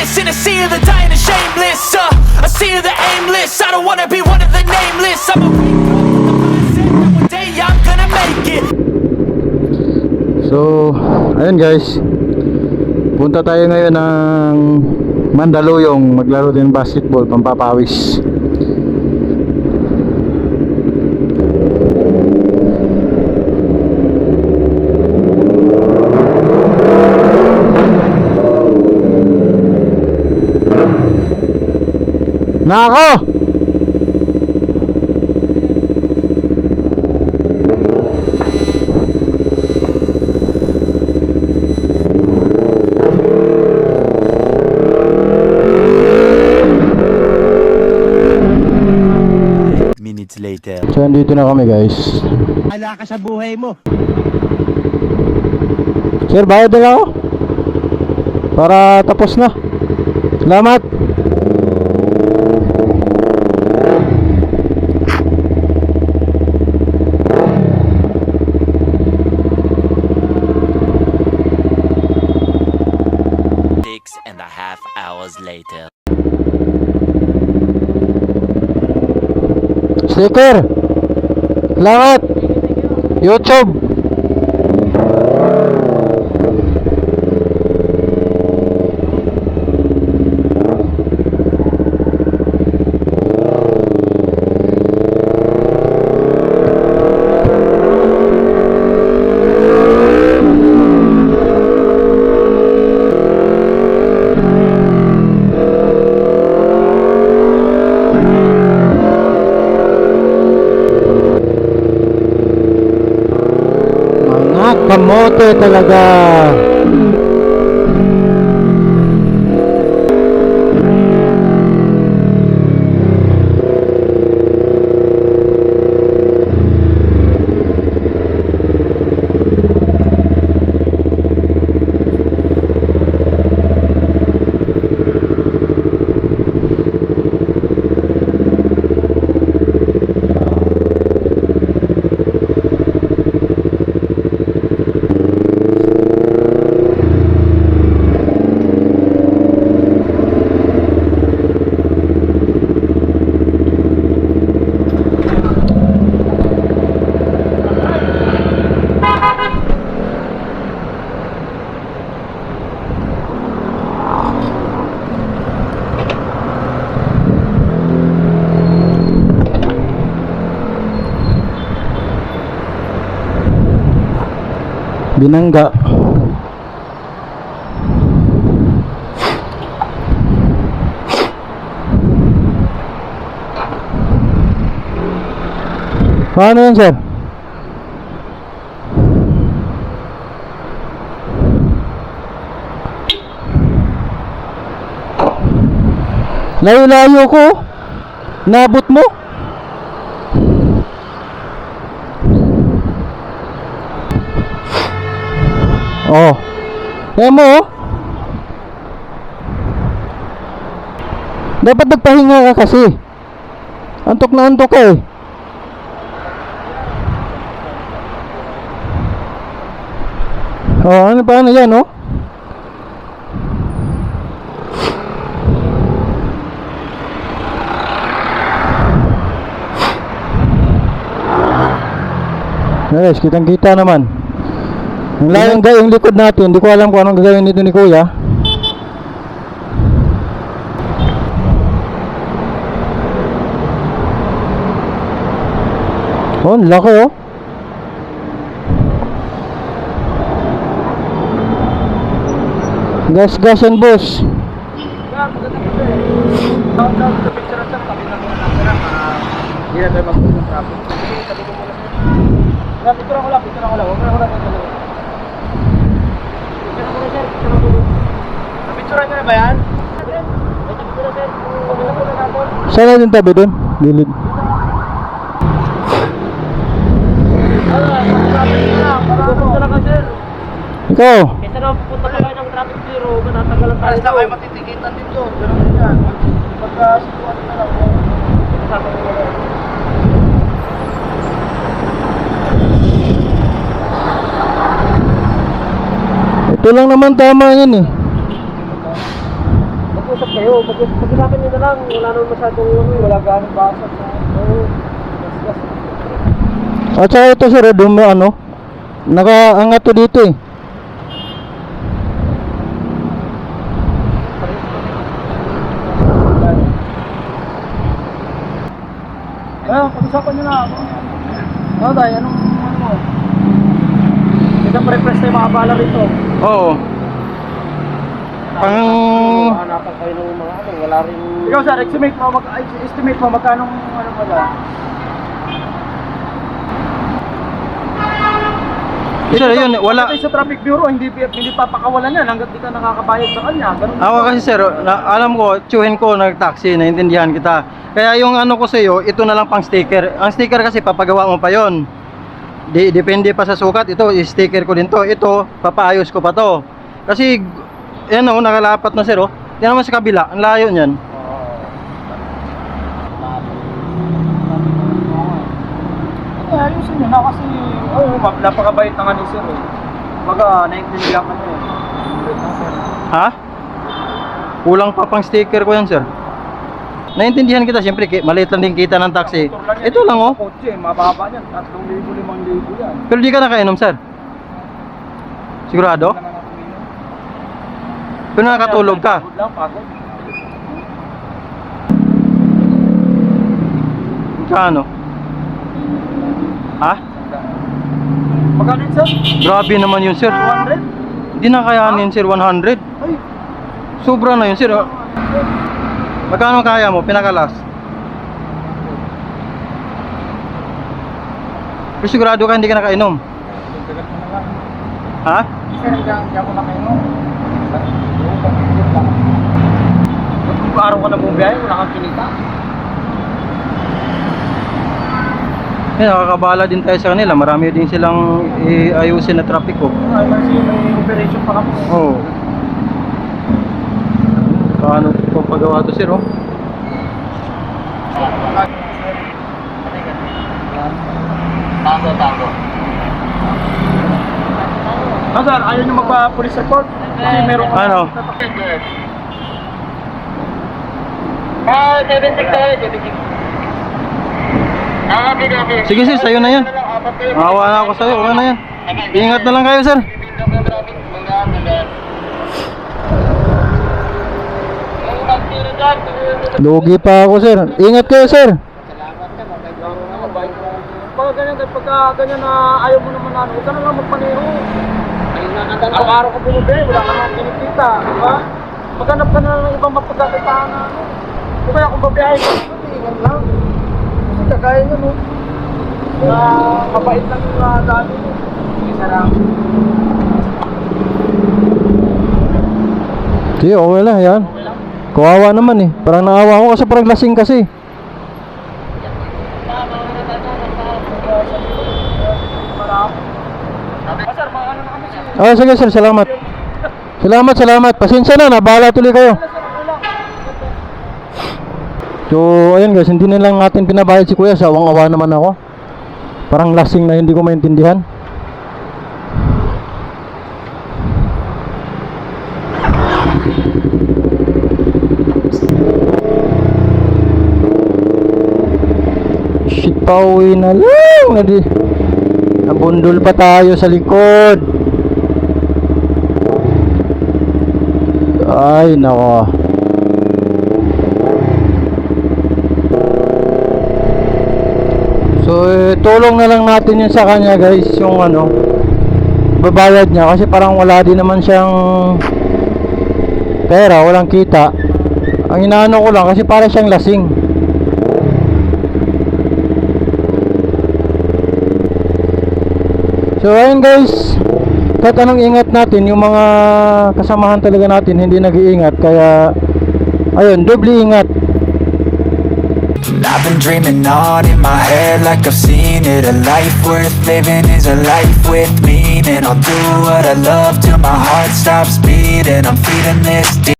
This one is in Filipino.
this in a sea of the dying and shameless. Uh, a sea of the aimless. I don't wanna be one of the nameless. I'm a one day I'm gonna make it. So, ayun guys. Punta tayo ngayon ng Mandaluyong maglaro din basketball pampapawis. Nako! minutes later. So, andito na kami guys. Hala ka sa buhay mo. Sir, bayad na lang ako. Para tapos na. Salamat. Six and a half hours later. Sticker. Salamat. YouTube. Mga kamote talaga. Binangga. Paano yan, sir? Layo-layo ko. Nabot mo? Oh. Kaya mo, oh. Dapat nagpahinga ka kasi. Antok na antok ka eh. Oh, ano paano yan, oh? Guys, kitang kita naman. Ang layang yung likod natin, hindi ko alam kung anong gagawin nito ni Kuya. Oh, laki oh. Gas gas yan boss. Hindi na tayo mag-uwi ng traffic. Sige, sabi ko muna. Kaya picture ako lang, picture ako lang. Huwag na ako lang ng dalawa. Picture ako na, sir. Napicturean niyo na ba yan? Picture na, na na. Saan natin tabi doon? Gilid. Na lang. Pupunta lang ka. Ikaw, Kesa naman pupunta pa kayo ng traffic zero, matatagalan tayo. Alas na kayo matitikitan dito. Ganun din yan. Pagka situado na lang. Kasama ko na ito lang naman tama yan eh. mag-usap kayo. Mag-usapan nyo na lang. Wala naman masyadong ano, wala ganong basag na. Oo. At saka ito sir, eh, dumi ano, nakaangat to dito eh. Ah, pag-usapan nyo na. Ano tayo? Anong ano mo? Hindi ka pre-press tayo makabala rito. Oo. Pang Hanapan kayo ng mga ano, wala rin... Ikaw sir, estimate mo, mag estimate mo magkano ano ba ba? Sir, yun, wala. Sa traffic bureau, hindi hindi papakawalan yan hanggat di ka nakakabayad sa kanya. Ganun. Ako kasi sir, na, alam ko, tsuhin ko nag-taxi, naintindihan kita. Kaya yung ano ko sa iyo, ito na lang pang sticker. Ang sticker kasi papagawa mo pa yon. Di, depende pa sa sukat. Ito, sticker ko din to. Ito, papaayos ko pa to. Kasi, yan o, nakalapat na sir o. Yan naman sa kabila, ang layo niyan. Ayusin nyo na kasi, oh, napakabait na nga ni sir eh. Baga, naiintindihan ka na eh. Ha? Kulang pa pang sticker ko yan sir. Naintindihan kita, siyempre, ki- maliit lang din kita ng taxi. Ito lang oh. Kotse, mababa yan. 3,000, 5,000 yan. Pero di ka nakainom sir. Sigurado? Wala na yun. Pero nakatulog ka. Pagod lang, pagod. Kano? Ha? Magkano yun, sir? Grabe naman yun sir. 200? Hindi na kayanin sir 100. Ay, Sobra na yun sir. Oh. Magkano kaya mo? Pinakalas. Pero sigurado ka hindi ka nakainom. Ha? Hindi ako nakainom. Araw ka na bumiyahe, wala kang kinita. Eh, nakakabala din tayo sa kanila. Marami din silang iayusin na traffic oh. ko. Ay, kasi may operation pa kami. Oo. Paano pagawa to sir oh? Tango, tango. Ah, sir, ayaw nyo magpa-police report? Kasi meron ka Ano? Ah, 76 tayo, 76. Ah. Sige sir, sa'yo na yan. Kayo. Awa na ako sa'yo. Okay na yan. Ingat na lang kayo sir. Bibigyan ng traffic. Manggaan, manggaan. Lugi pa ako sir. Ingat kayo sir. Pag ganyan, pagka ganyan na ayaw mo naman na ano, huwag ka na lang magpaneho. Araw-araw ka bumibili, wala ka naman kinikita, di ba? Maghanap ka na ng ibang mapagkakitaan na ano. O kaya kung babiyahe ka, ingat lang. Kasi kagaya nyo, no? Na mabait lang yung uh, dati mo. Isa lang. Sige, okay lang yan. Kawawa naman eh. Parang naawa ko kasi parang lasing kasi. Ah, sige sir, salamat. Salamat, salamat. Pasensya na, nabala tuloy kayo. So, ayun guys, hindi na lang natin pinabayad si kuya. Sawang-awa naman ako. Parang lasing na hindi ko maintindihan. Shit, pauwi na lang. Nadi, nabundol pa tayo sa likod. Ay, nako. So, eh, tulong na lang natin yun sa kanya guys, yung ano, babayad niya kasi parang wala din naman siyang pera, walang kita. Ang inaano ko lang kasi para siyang lasing. So, ayun guys, kahit anong ingat natin, yung mga kasamahan talaga natin hindi nag-iingat, kaya ayun, doble ingat. I've been dreaming on in my head like I've seen it. A life worth living is a life with meaning. I'll do what I love till my heart stops beating. I'm feeding this